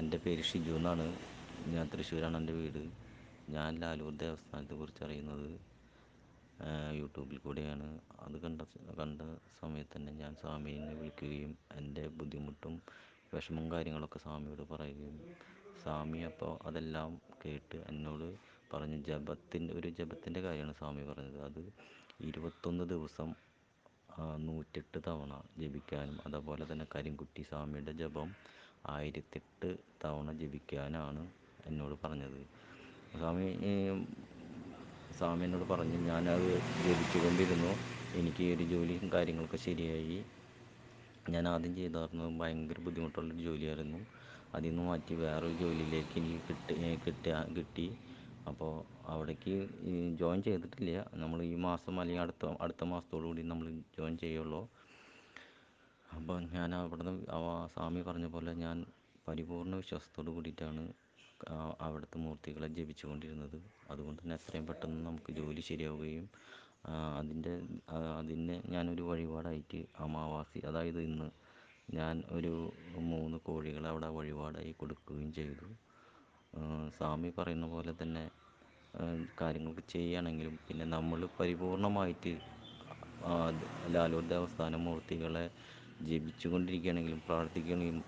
എന്റെ പേര് ഷിജു എന്നാണ്. ഞാൻ തൃശ്ശൂരാണ് എന്റെ വീട്. ഞാൻ ലാലൂർ ദേവസ്ഥാനത്തെ കുറിച്ച് അറിയുന്നത് യൂട്യൂബിൽ കൂടെയാണ്. അത് കണ്ട കണ്ട സമയത്ത് തന്നെ ഞാൻ സ്വാമീനെ വിളിക്കുകയും എന്റെ ബുദ്ധിമുട്ടും വിഷമവും കാര്യങ്ങളൊക്കെ സ്വാമിയോട് പറയുകയും സ്വാമി അപ്പോൾ അതെല്ലാം കേട്ട് എന്നോട് പറഞ്ഞു ജപത്തിന്റെ ഒരു ജപത്തിന്റെ കാര്യമാണ് സ്വാമി പറഞ്ഞത്. അത് ഇരുപത്തൊന്ന് ദിവസം നൂറ്റെട്ട് തവണ ജപിക്കാനും അതുപോലെ തന്നെ കരിങ്കുട്ടി സ്വാമിയുടെ ജപം ആയിരത്തെട്ട് തവണ ജപിക്കാനാണ് എന്നോട് പറഞ്ഞത്. സ്വാമി സ്വാമി എന്നോട് പറഞ്ഞു ഞാനത് ജപിച്ചു കൊണ്ടിരുന്നു എനിക്ക് ഒരു ജോലിയും കാര്യങ്ങളൊക്കെ ശരിയായി. ഞാൻ ആദ്യം ചെയ്തായിരുന്നു ഭയങ്കര ബുദ്ധിമുട്ടുള്ളൊരു ജോലിയായിരുന്നു. അതിൽ നിന്ന് മാറ്റി വേറൊരു ജോലിയിലേക്ക് എനിക്ക് കിട്ടി കിട്ടിയ കിട്ടി അപ്പോൾ അവിടേക്ക് ജോയിൻ ചെയ്തിട്ടില്ല. നമ്മൾ ഈ മാസം അല്ലെങ്കിൽ അടുത്ത അടുത്ത മാസത്തോടു കൂടി നമ്മൾ ജോയിൻ ചെയ്യുള്ളൂ. അപ്പോൾ ഞാൻ അവിടുന്ന് സ്വാമി പറഞ്ഞ പോലെ ഞാൻ പരിപൂർണ വിശ്വാസത്തോട് കൂടിയിട്ടാണ് അവിടുത്തെ മൂർത്തികളെ ജപിച്ചു കൊണ്ടിരുന്നത് അതുകൊണ്ട് തന്നെ എത്രയും പെട്ടെന്ന് നമുക്ക് ജോലി ശരിയാവുകയും അതിന്റെ അതിന് ഞാനൊരു വഴിപാടായിട്ട് അമാവാസി അതായത് ഇന്ന് ഞാൻ ഒരു മൂന്ന് കോഴികളെ അവിടെ വഴിപാടായി കൊടുക്കുകയും ചെയ്തു. സ്വാമി പറയുന്ന പോലെ തന്നെ കാര്യങ്ങളൊക്കെ ചെയ്യുകയാണെങ്കിലും പിന്നെ നമ്മൾ പരിപൂർണമായിട്ട് ലാലൂർ ദേവസ്ഥാന മൂർത്തികളെ ജപിച്ചു കൊണ്ടിരിക്കുകയാണെങ്കിലും പ്രാർത്ഥിക്കുകയാണെങ്കിലും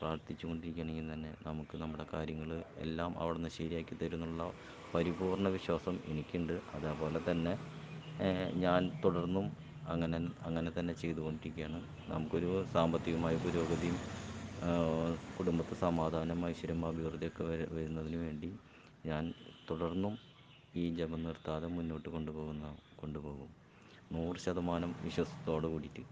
പ്രാർത്ഥിച്ചു കൊണ്ടിരിക്കുകയാണെങ്കിൽ തന്നെ നമുക്ക് നമ്മുടെ കാര്യങ്ങൾ എല്ലാം അവിടെ നിന്ന് ശരിയാക്കി തരുന്നുള്ള പരിപൂർണ വിശ്വാസം എനിക്കുണ്ട്. അതേപോലെ തന്നെ ഞാൻ തുടർന്നും അങ്ങനെ അങ്ങനെ തന്നെ ചെയ്തുകൊണ്ടിരിക്കുകയാണ്. നമുക്കൊരു സാമ്പത്തികമായ പുരോഗതിയും കുടുംബത്തെ സമാധാനം ഐശ്വര്യം അഭിവൃദ്ധിയൊക്കെ വരുന്നതിന് വേണ്ടി ഞാൻ തുടർന്നും ഈ ജപം നിർത്താതെ മുന്നോട്ട് കൊണ്ടുപോകുന്ന കൊണ്ടുപോകും. നൂറ് ശതമാനം വിശ്വാസത്തോട് കൂടിയിട്ട്